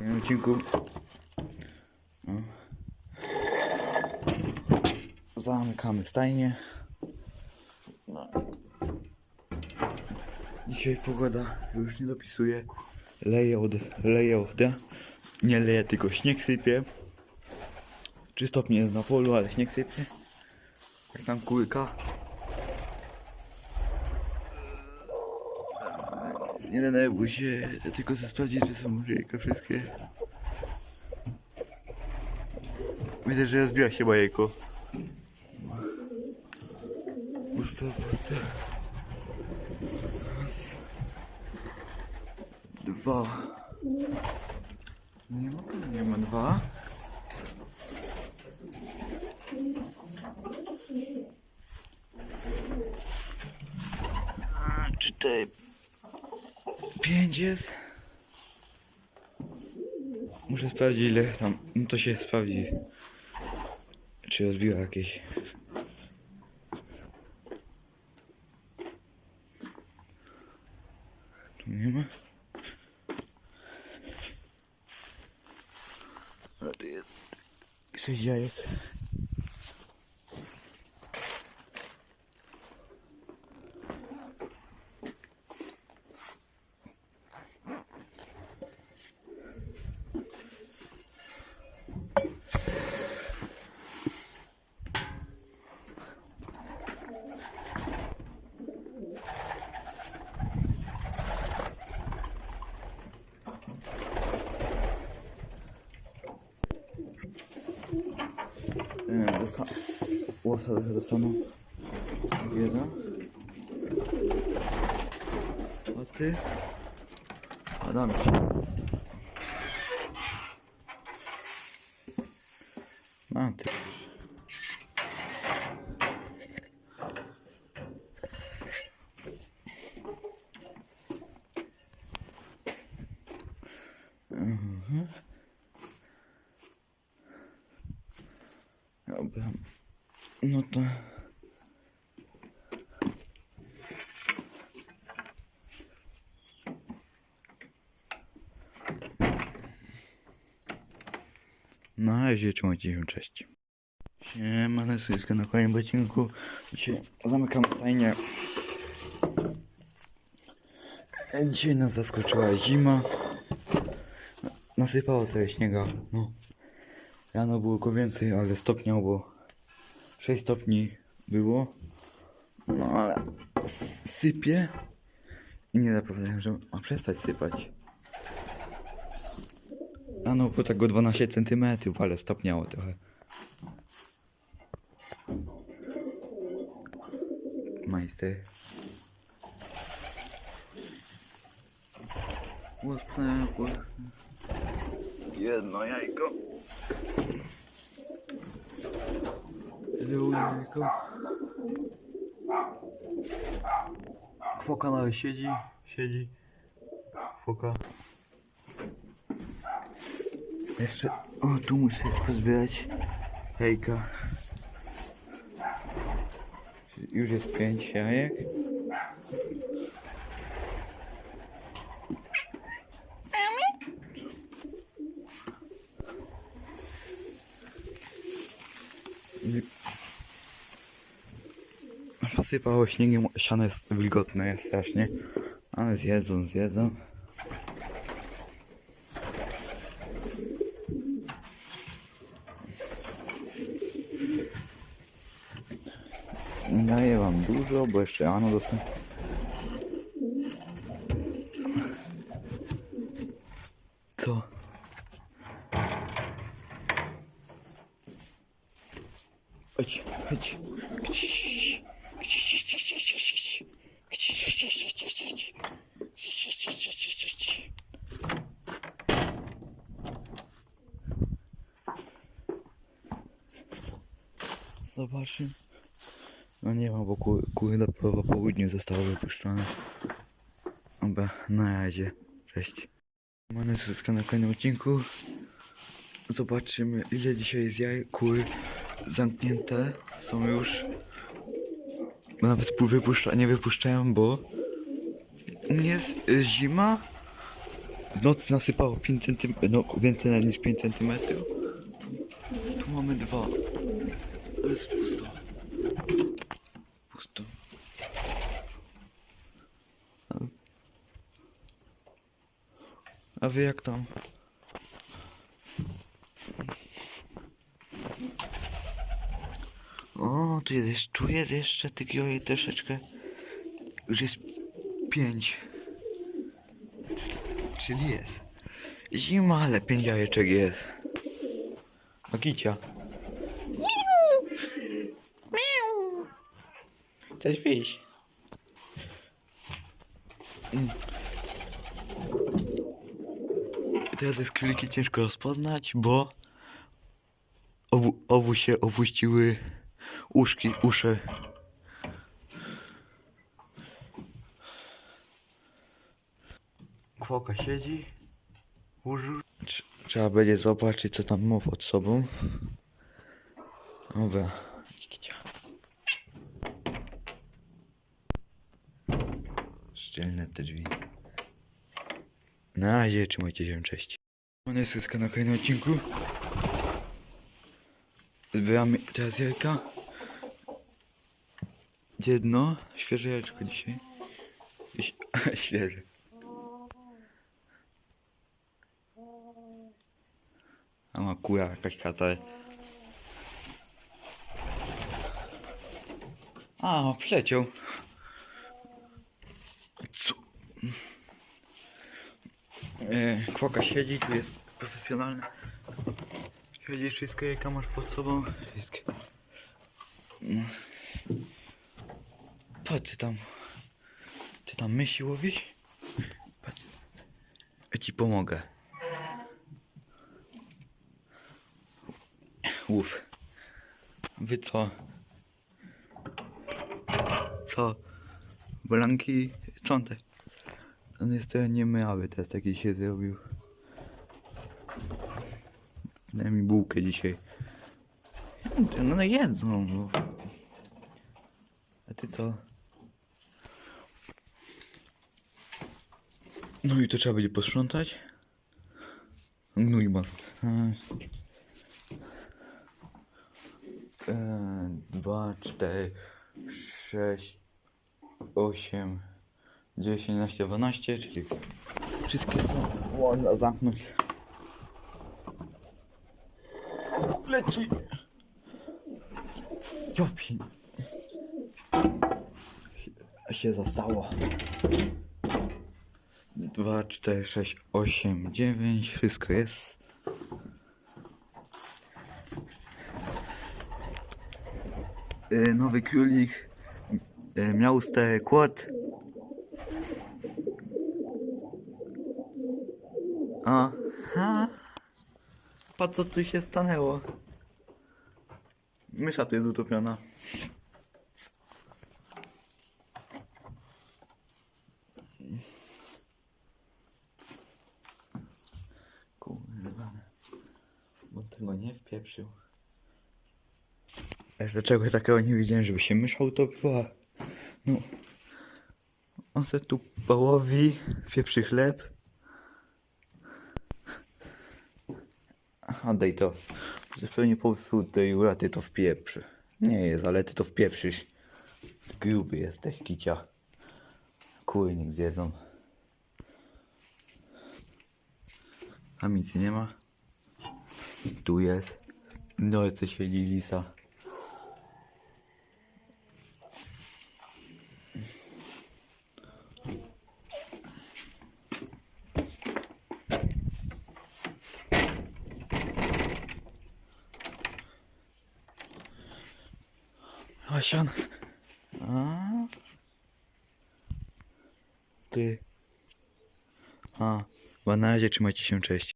W odcinku no. zamykamy stajnię. No. Dzisiaj pogoda już nie dopisuje. Leje od, leje od, nie leje tylko śnieg sypie. 3 stopnie jest na polu, ale śnieg sypie. Jak tam kulka. Nie denerwuj się, tylko chcę sprawdzić, czy są jajka wszystkie. Widzę, że rozbiła się jajko. Pusto, pusto. Raz. Dwa. Nie ma, nie ma dwa. A, Cztery. Pięć jest. Muszę sprawdzić ile tam. No to się sprawdzi. Czy rozbiła jakieś. Tu nie ma. A tu jest. Sześć jajek. ஓசது ஹிரஸ்தானம் இதுதான் பத்து அதான் மிச்சம் Dobra. No to... Na razie, trzymajcie się, cześć. Siema, Nesyska na kolejnym odcinku. Dzisiaj zamykam stajnię. Dzisiaj nas zaskoczyła zima. Nasypało trochę śniega, no. Rano było go więcej, ale stopnia było 6 stopni było. No ale sypie i nie zapewniam, że ma przestać sypać. Rano było tak o 12 cm, ale stopniało trochę. Majster. Płosne, płosne. Jedno jajko. Jajko. Kwoka nawet siedzi, siedzi. Kwoka. Jeszcze, o tu muszę pozbierać jajka. Już jest pięć jajek. Posypało śniegiem, siano jest wilgotne jest strasznie. Ale zjedzą, zjedzą. Daję wam dużo, bo jeszcze rano dosyć. Co? Chodź, chodź. Zobaczymy. No nie ma, bo ku- kury dopiero po południu zostały wypuszczone. Dobra, na razie. Cześć. Mamy wszystko na kolejnym odcinku. Zobaczymy ile dzisiaj jest jaj. Kury zamknięte są już. Bo nawet pół wypuszcza, nie wypuszczają, bo u mnie jest zima. w nocy nasypało 5 cm, no więcej niż 5 cm. Tu mamy dwa. Jest pusto. Pusto. A, wy jak tam? O, tu jest, tu jest jeszcze takiego troszeczkę. Już jest pięć. Czyli jest. Zima, ale pięć jajeczek jest. Magicia. Chcesz wyjść? Mm. Teraz jest króliki ciężko rozpoznać, bo obu, obu się opuściły uszki, uszy. Kwoka siedzi. Trz- Trzeba będzie zobaczyć, co tam ma pod sobą. Dobra. Kicia. Szczelne te drzwi. Na razie, trzymajcie się, cześć. Mamy syska na kolejnym odcinku. Zbieramy teraz jajka. Jedno, świeże jajeczko dzisiaj. Świeże. A ma kura jakaś katar. A, przeciął. Co? E, kwoka siedzi, tu jest profesjonalny. Siedzi wszystko, jaka masz pod sobą. Wszystkie. No. Patrz, ty tam. Ty tam myśli łowisz? Patrz. Ja ci pomogę. Łów. Wy co? Co? Blanki czątek. On jest trochę niemrawy teraz taki się zrobił. Daj mi bułkę dzisiaj. No jedną. No. A ty co? No i to trzeba będzie posprzątać. Gnój ma. E, Dwa, cztery, sześć, osiem, dziesięć, jedenaście, dwanaście, czyli wszystkie są. Można zamknąć. Leci. Jopi. Się zastało. Dwa, cztery, sześć, osiem, dziewięć. Wszystko jest. Y, Nowy królik y, miał stary kład. Aha. Patrz co tu się stanęło. Mysza tu jest utopiona. Kurwa. Bo tego nie wpieprzył. Jeszcze czegoś takiego nie widziałem, żeby się mysza utopiła. No. On se tu połowi, wieprzy chleb. Aha, daj to. Przecież pewnie po prostu tej uraty to wpieprzy. Nie jest, ale ty to wpieprzysz. Gruby jesteś, kicia. Kurnik zjedzą. Amicy nie ma. Tu jest. No, co siedzi lisa. Asian. A? Ty. A, w na razie trzymajcie się, cześć.